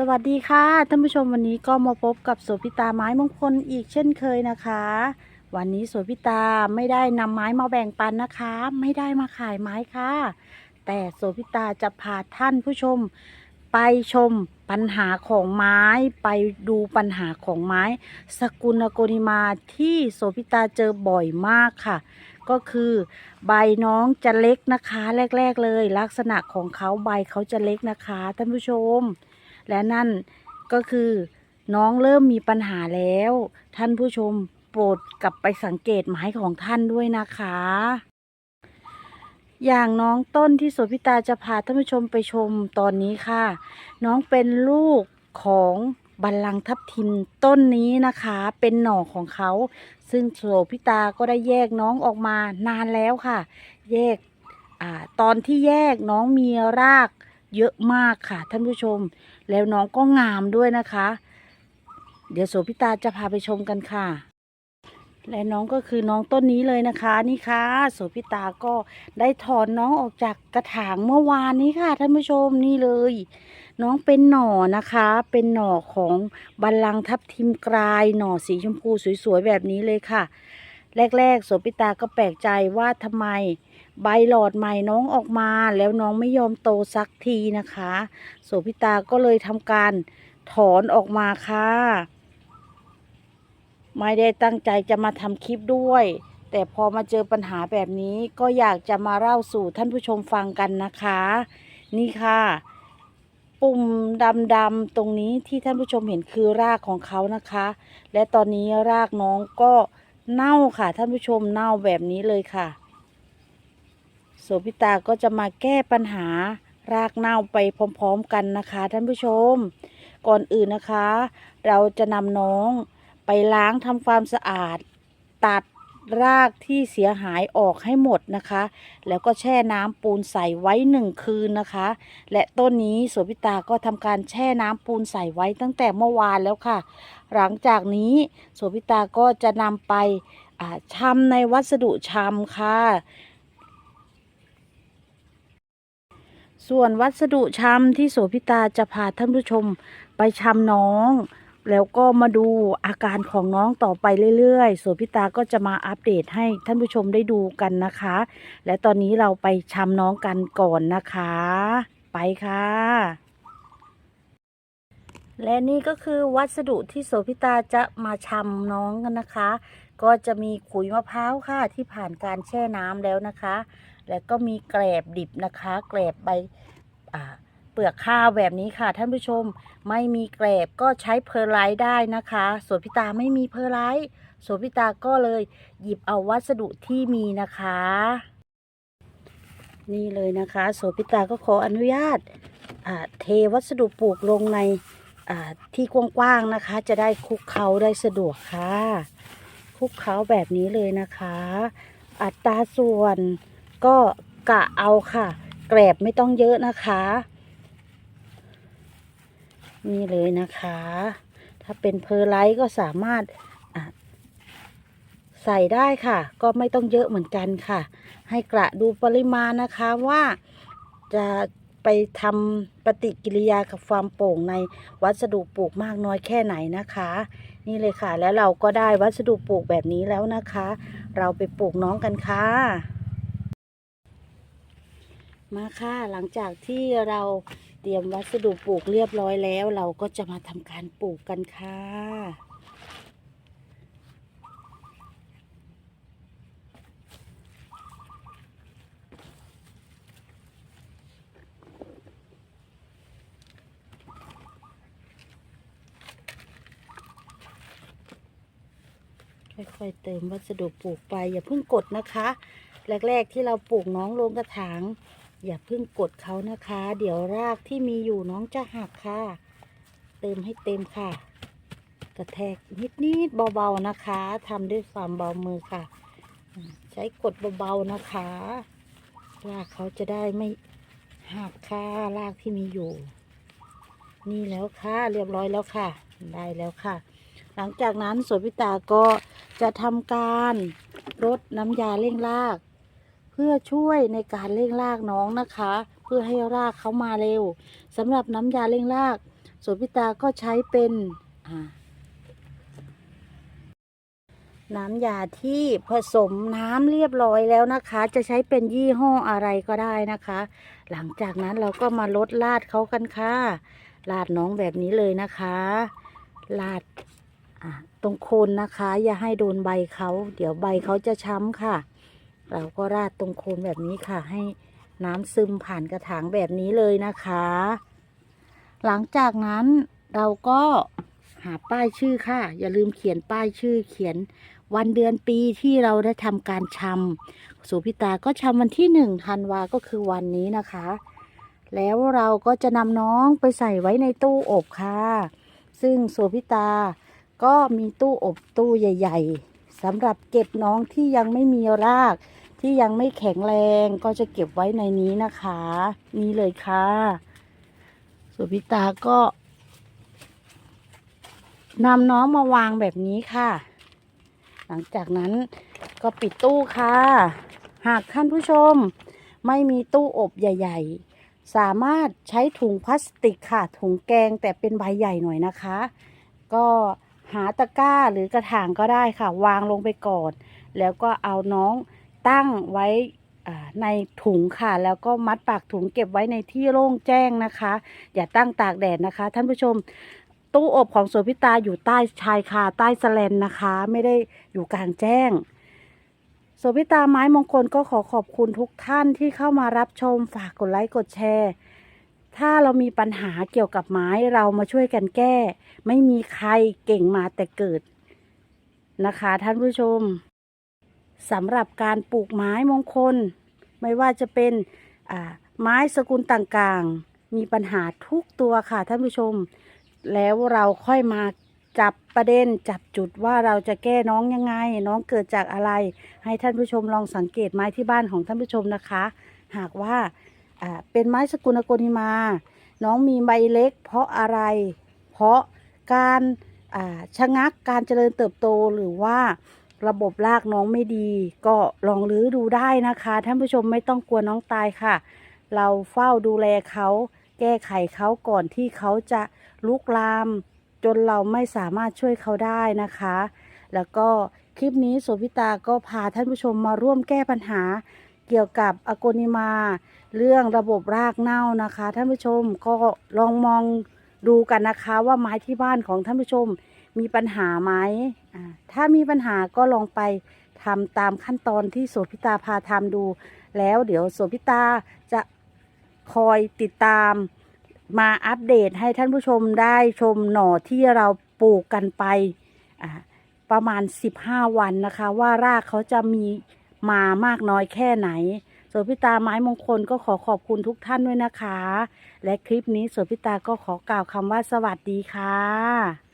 สวัสดีค่ะท่านผู้ชมวันนี้ก็มาพบกับโสพิตาไม้มงคลอีกเช่นเคยนะคะ วันนี้โสพิตาไม่ได้นำไม้มาแบ่งปันนะคะ ไม่ได้มาขายไม้ค่ะ แต่โสพิตาจะพาท่านผู้ชม ไปชมปัญหาของไม้ ไปดูปัญหาของไม้ สกุลโกนิมาที่โสพิตาเจอบ่อยมากค่ะ ก็คือใบน้องจะเล็กนะคะ แรก ๆ เลย ลักษณะของเขาใบเขาจะเล็กนะคะท่านผู้ชม และนั่นก็คือน้องเริ่มมีปัญหาแล้ว ท่านผู้ชมโปรดกลับไปสังเกตไม้ของท่านด้วยนะคะ อย่างน้องต้นที่โสพิตาจะพาท่านผู้ชมไปชมตอนนี้ค่ะ น้องเป็นลูกของบัลลังก์ทับทิมต้นนี้นะคะ เป็นหน่อของเขา ซึ่งโสพิตาก็ได้แยกน้องออกมานานแล้วค่ะ แยกอตอนที่แยกน้องมีราก เยอะมากค่ะ ท่านผู้ชม แล้วน้องก็งามด้วยนะคะ เดี๋ยวโสพิตาจะพาไปชมกันค่ะ และน้องก็คือน้องต้นนี้เลยนะคะนี่ค่ะโสพิตาก็ได้ถอนน้องออกจากกระถางเมื่อวานนี้ค่ะ ท่านผู้ชมนี่เลย น้องเป็นหน่อนะคะ เป็นหน่อของบัลลังก์ทับทิมกลายหน่อสีชมพูสวยๆแบบนี้เลยค่ะ แรกๆโสพิตาก็แปลกใจว่าทำไม ใบหลอดใหม่น้องออกมาแล้วน้องไม่ยอมโตสักทีนะคะ โสพิตาก็เลยทำการถอนออกมาค่ะ ไม่ได้ตั้งใจจะมาทำคลิปด้วย แต่พอมาเจอปัญหาแบบนี้ก็อยากจะมาเล่าสู่ท่านผู้ชมฟังกันนะคะ นี่ค่ะ ปุ่มดำๆตรงนี้ที่ท่านผู้ชมเห็นคือรากของเขานะคะ และตอนนี้รากน้องก็เน่าค่ะท่านผู้ชมเน่าแบบนี้เลยค่ะ โสพิตาก็จะมาแก้ปัญหารากเน่าไปพร้อมๆกันนะคะ ท่านผู้ชม ก่อนอื่นนะคะ เราจะนำน้องไปล้างทำความสะอาด ตัดรากที่เสียหายออกให้หมดนะคะ แล้วก็แช่น้ำปูนใส่ไว้หนึ่งคืนนะคะ และต้นนี้โสพิตาก็ทำการแช่น้ำปูนใส่ไว้ตั้งแต่เมื่อวานแล้วค่ะ หลังจากนี้โสพิตาก็จะนำไปอ่าชำในวัสดุชำค่ะ ส่วนวัสดุชำที่โสพิตาจะพาท่านผู้ชมไปชำน้อง แล้วก็มาดูอาการของน้องต่อไปเรื่อยๆโสพิตาก็จะมาอัปเดตให้ท่านผู้ชมได้ดูกันนะคะ และตอนนี้เราไปชำน้องกันก่อนนะคะ ไปค่ะ และนี่ก็คือวัสดุที่โสพิตาจะมาชำน้องกันนะคะ ก็จะมีขุยมะพร้าวค่ะที่ผ่านการแช่น้ำแล้วนะคะ แล้วก็มีแกลบดิบนะคะ แกลบใบเปลือกข้าวแบบนี้ค่ะ ท่านผู้ชมไม่มีแกลบก็ใช้เพอร์ไลท์ได้นะคะส่วนพิตาไม่มีเพอร์ไลท์ส่วนพิตาก็เลยหยิบเอาวัสดุที่มีนะคะ นี่เลยนะคะโสพิตาก็ขออนุญาตาเทวัสดุปลูกลงในที่กว้างๆนะคะ จะได้คลุกเคล้าได้สะดวกค่ะคลุกเคล้าแบบนี้เลยนะคะ อัตราส่วน ก็กะเอาค่ะ แกลบไม่ต้องเยอะนะคะ นี่เลยนะคะ ถ้าเป็นเพอร์ไลท์ก็สามารถใส่ได้ค่ะ ก็ไม่ต้องเยอะเหมือนกันค่ะ ให้กระดูปริมาณนะคะว่าจะไปทำปฏิกิริยากับความโป่งในวัสดุปลูกมากน้อยแค่ไหนนะคะ นี่เลยค่ะ แล้วเราก็ได้วัสดุปลูกแบบนี้แล้วนะคะ เราไปปลูกน้องกันค่ะ มาค่ะหลังจากที่เราเตรียมวัสดุปลูกเรียบร้อยแล้ว เราก็จะมาทำการปลูกกันค่ะค่อยๆเติมวัสดุปลูกไปอย่าเพิ่งกดนะคะ แรก ๆ ที่เราปลูกน้องลงกระถาง อย่าเพิ่งกดเขานะคะ เดี๋ยวรากที่มีอยู่น้องจะหักค่ะ เติมให้เต็มค่ะ กระแทกนิดๆเบาๆนะคะทำด้วยความเบามือค่ะ ใช้กดเบาๆนะคะ รากเขาจะได้ไม่หักค่ะรากที่มีอยู่ นี่แล้วค่ะเรียบร้อยแล้วค่ะ ได้แล้วค่ะ หลังจากนั้นสวนพิตาก็จะทำการรดน้ำยาเร่งราก พื่อช่วยในการเร่งรากน้องนะคะ เพื่อให้รากเขามาเร็วสำหรับน้ำยาเร่งรากสวนพิตาก็ใช้เป็นน้ำยาที่ผสมน้ำเรียบร้อยแล้วนะคะ จะใช้เป็นยี่ห้ออะไรก็ได้นะคะ หลังจากนั้นเราก็มาลดลาดเขากันค่ะลาดน้องแบบนี้เลยนะคะลาดตรงโคนนะคะ อย่าให้โดนใบเขาเดี๋ยวใบเขาจะช้ำค่ะ เราก็ราดตรงโคนแบบนี้ค่ะ ให้น้ำซึมผ่านกระถางแบบนี้เลยนะคะ หลังจากนั้นเราก็หาป้ายชื่อค่ะ อย่าลืมเขียนป้ายชื่อเขียนวันเดือนปีที่เราได้ทำการชำสุพิตาก็ชำวันที่หนึ่งธันวาก็คือวันนี้นะคะ แล้วเราก็จะนำน้องไปใส่ไว้ในตู้อบค่ะ ซึ่งโสพิตาก็มีตู้อบตู้ใหญ่ ๆ สำหรับเก็บน้องที่ยังไม่มีราก ที่ยังไม่แข็งแรงก็จะเก็บไว้ในนี้นะคะ นี่เลยค่ะโสพิตาก็นำน้องมาวางแบบนี้ค่ะ หลังจากนั้นก็ปิดตู้ค่ะ หากท่านผู้ชมไม่มีตู้อบใหญ่ ๆ สามารถใช้ถุงพลาสติกค่ะ ถุงแกงแต่เป็นใบใหญ่หน่อยนะคะ ก็ หาตะกร้าหรือกระถางก็ได้ค่ะ วางลงไปก่อน แล้วก็เอาน้องตั้งไว้ในถุงค่ะ แล้วก็มัดปากถุงเก็บไว้ในที่โล่งแจ้งนะคะ อย่าตั้งตากแดดนะคะ ท่านผู้ชม ตู้อบของสวนพิตาอยู่ใต้ชายคาใต้สแลนนะคะ ไม่ได้อยู่กลางแจ้งโสพิตาไม้มงคลก็ขอขอบคุณทุกท่านที่เข้ามารับชมฝากกดไลค์กดแชร์ ถ้าเรามีปัญหาเกี่ยวกับไม้เรามาช่วยกันแก้ ไม่มีใครเก่งมาแต่เกิดนะคะ ท่านผู้ชมสำหรับการปลูกไม้มงคล ไม่ว่าจะเป็นไม้สกุลต่างๆ มีปัญหาทุกตัวค่ะท่านผู้ชม แล้วเราค่อยมาจับประเด็นจับจุดว่าเราจะแก้น้องยังไง น้องเกิดจากอะไร ให้ท่านผู้ชมลองสังเกตไม้ที่บ้านของท่านผู้ชมนะคะ หากว่า อ่าเป็นไม้สกุลโกนิมา น้องมีใบเล็ก เพราะอะไร เพราะการอ่าชะงักการเจริญเติบโตหรือว่าระบบรากน้องไม่ดี ก็ลองรื้อดูได้นะคะท่านผู้ชมไม่ต้องกลัวน้องตายค่ะ เราเฝ้าดูแลเขาแก้ไขเขาก่อนที่เขาจะลุกลาม จนเราไม่สามารถช่วยเขาได้นะคะ แล้วก็คลิปนี้โสพิตาก็พาท่านผู้ชมมาร่วมแก้ปัญหา เกี่ยวกับอโกนิมา เรื่องระบบรากเน่านะคะ ท่านผู้ชมก็ลองมองดูกันนะคะว่าไม้ที่บ้านของท่านผู้ชมมีปัญหาไหมถ้ามีปัญหาก็ลองไปทำตามขั้นตอนที่โสพิตาพาทำดู แล้วเดี๋ยวโสพิตาจะคอยติดตามมาอัปเดตให้ท่านผู้ชมได้ชมหน่อที่เราปลูกกันไปประมาณ 15 วันนะคะ ว่ารากเขาจะมี มามากน้อยแค่ไหนโสพิตาไม้มงคลก็ขอขอบคุณทุกท่านด้วยนะคะ และคลิปนี้โสพิตาก็ขอกล่าวคำว่าสวัสดีค่ะ